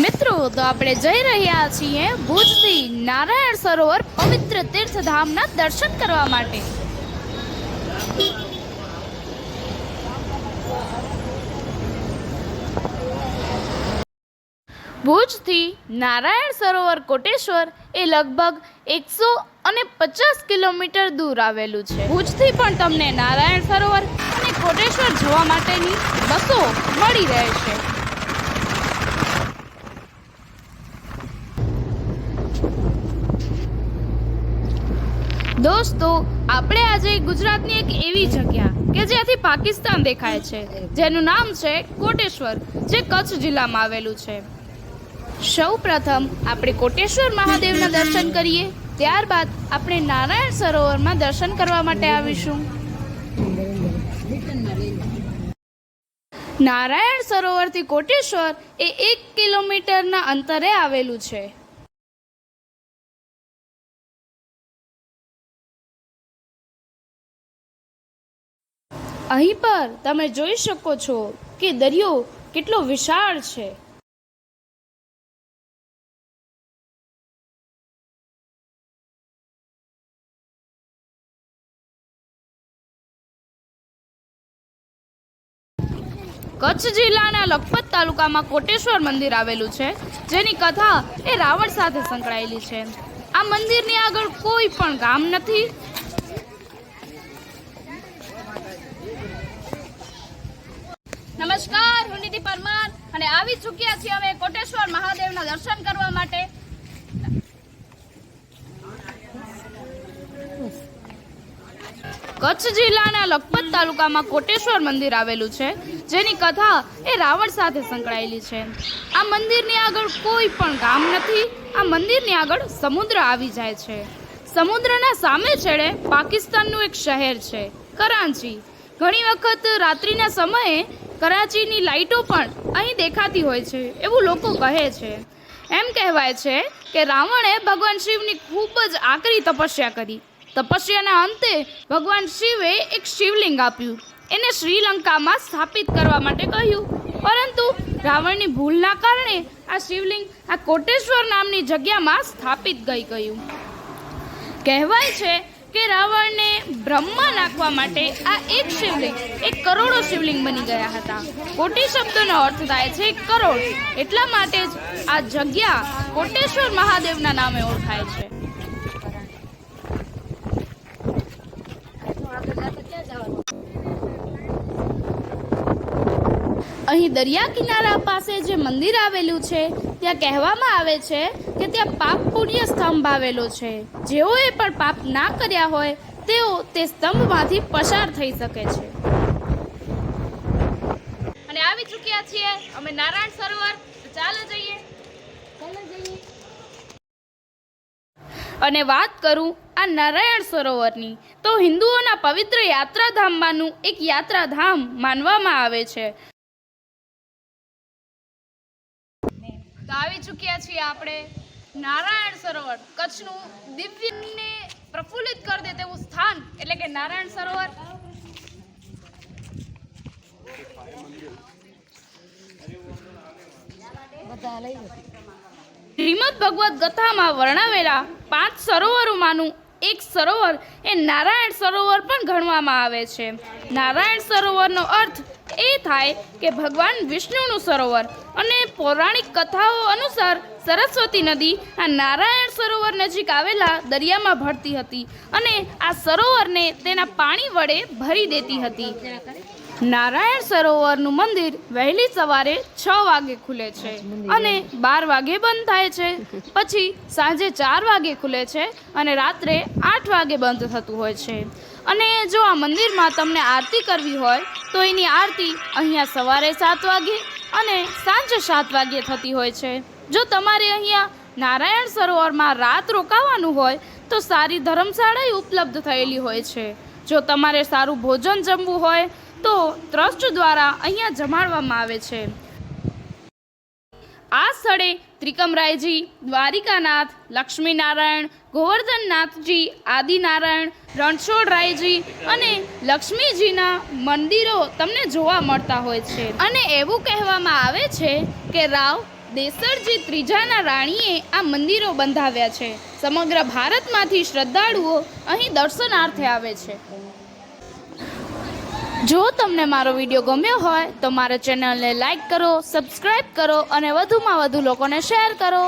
મિત્રો, તો આપણે જઈ રહ્યા છીએ ભુજથી નારાયણ સરોવર પવિત્ર તીર્થધામના દર્શન કરવા માટે. ભુજથી નારાયણ સરોવર કોટેશ્વર એ લગભગ એકસો અને પચાસ કિલોમીટર દૂર આવેલું છે. ભુજથી પણ તમને નારાયણ સરોવર અને કોટેશ્વર જવા માટેની બસો મળી રહેશે. દોસ્તો, આપણે આજે ગુજરાતની એક એવી જગ્યા કે જ્યાંથી પાકિસ્તાન દેખાય છે, જેનું નામ છે કોટેશ્વર, જે કચ્છ જિલ્લામાં આવેલું છે. સૌ પ્રથમ આપણે કોટેશ્વર મહાદેવના દર્શન કરીએ, ત્યારબાદ આપણે નારાયણ સરોવરમાં દર્શન કરવા માટે આવીશું. નારાયણ સરોવરથી કોટેશ્વર એ એક કિલોમીટરના અંતરે આવેલું છે. અહીં પર તમે જોઈ શકો છો કે દરિયો કેટલો વિશાળ છે. કચ્છ જિલ્લાના લખપત તાલુકામાં કોટેશ્વર મંદિર આવેલું છે. જેની કથા એ રાવણ સાથે સંકળાયેલી છે. આ મંદિરની આગળ કોઈ પણ ગામ નથી. નમસ્કાર, હું નિધિ પરમાર અને આવી ચૂક્યા છીએ અમે કોટેશ્વર મહાદેવના દર્શન કરવા માટે. કચ્છ જિલ્લાના લખપત તાલુકામાં કોટેશ્વર મંદિર આવેલું છે, જેની કથા એ રાવણ સાથે સંકળાયેલી છે. આ મંદિરની આગળ કોઈ પણ ગામ નથી, આ મંદિરની આગળ સમુદ્ર આવી જાય છે. સમુદ્રના સામે છેડે પાકિસ્તાનનું એક શહેર છે, કરાંચી. ઘણી વખત રાત્રિના સમયે કરાચીની લાઇટો પણ અહીં દેખાતી હોય છે, એવું લોકો કહે છે. એમ કહેવાય છે કે રાવણે ભગવાન શિવની ખૂબ જ આકરી તપસ્યા કરી. તપસ્યાના અંતે ભગવાન શિવે એક શિવલિંગ આપ્યું. એને શ્રીલંકામાં સ્થાપિત કરવા માટે કહ્યું. પરંતુ રાવણની ભૂલના કારણે આ શિવલિંગ આ કોટેશ્વર નામની જગ્યામાં સ્થાપિત ગઈ ગયું. કહેવાય છે કે રાવણને બ્રહ્મા નાખવા માટે આ એક શિવલિંગ, એક કરોડો શિવલિંગ બની ગયા હતા. કોટી શબ્દનો અર્થ થાય છે કરોડ. એટલા માટે જ આ જગ્યા કોટેશ્વર મહાદેવના નામે ઓળખાય છે. અહીં દરિયા કિનારા પાસે જે મંદિર આવેલું છે ત્યાં કહેવામાં આવે છે કે ત્યાં પાપ પુણ્ય સ્તંભ આવેલો છે. જેઓએ પણ પાપ ના કર્યા હોય, તેઓ તે સ્તંભમાંથી પસાર થઈ શકે છે. અને આવી ચૂક્યા છીએ અમે નારાયણ સરોવર. ચાલો જઈએ. ચાલો જઈએ. અને વાત કરું આ નારાયણ સરોવરની, તો હિન્દુઓના પવિત્ર યાત્રાધામમાંનું એક યાત્રાધામ માનવામાં આવે છે. તો આવી ચૂક્યા છીએ આપણે. નારાયણ સરોવર કચ્છનું દિવ્યને પ્રફુલ્લિત કરી દે તેવું સ્થાન. એટલે કે નારાયણ સરોવર. શ્રીમદ ભગવદ્ ગથામાં વર્ણવેલા પાંચ સરોવરોમાંનું એક સરોવર એ નારાયણ સરોવર પણ ગણવામાં આવે છે. નારાયણ સરોવરનો અર્થ એ થાય કે ભગવાન વિષ્ણુનું સરોવર અને પૌરાણિક કથાઓ અનુસાર સરસ્વતી નદી આ નારાયણ સરોવર નજીક આવેલા દરિયામાં ભળતી હતી અને આ સરોવરને તેના પાણી વડે ભરી દેતી હતી. નારાયણ સરોવરનું મંદિર વહેલી સવારે છ વાગે ખુલે છે અને બાર વાગે બંધ થાય છે. પછી સાંજે ચાર વાગે ખુલે છે અને રાત્રે આઠ વાગે બંધ થતું હોય છે. અને જો આ મંદિરમાં તમને આરતી કરવી હોય તો એની આરતી અહીંયા સવારે સાત વાગે અને સાંજે સાત વાગે થતી હોય છે. જો તમારે અહીંયા નારાયણ સરોવરમાં રાત રોકાવાનું હોય તો સારી ધર્મશાળાએ ઉપલબ્ધ થયેલી હોય છે. જો તમારે સારું ભોજન જમવું હોય તો ટ્રસ્ટ દ્વારા અહીંયા જમાડવામાં આવે છે. આ સ્થળે ત્રિકમરાયજી, દ્વારિકાનાથ, લક્ષ્મીનારાયણ, ગોવર્ધનનાથજી, આદિનારાયણ, રણછોડરાયજી અને લક્ષ્મીજીના મંદિરો તમને જોવા મળતા હોય છે. અને એવું કહેવામાં આવે છે કે રાવ દેસરજી ત્રીજાના રાણીએ આ મંદિરો બંધાવ્યા છે. સમગ્ર ભારતમાંથી શ્રદ્ધાળુઓ અહીં દર્શનાર્થે આવે છે. જો તમને મારો વીડિયો ગમ્યો હોય તો મારા ચેનલને લાઈક કરો સબસ્ક્રાઈબ કરો અને વધુમાં વધુ લોકોને શેર કરો.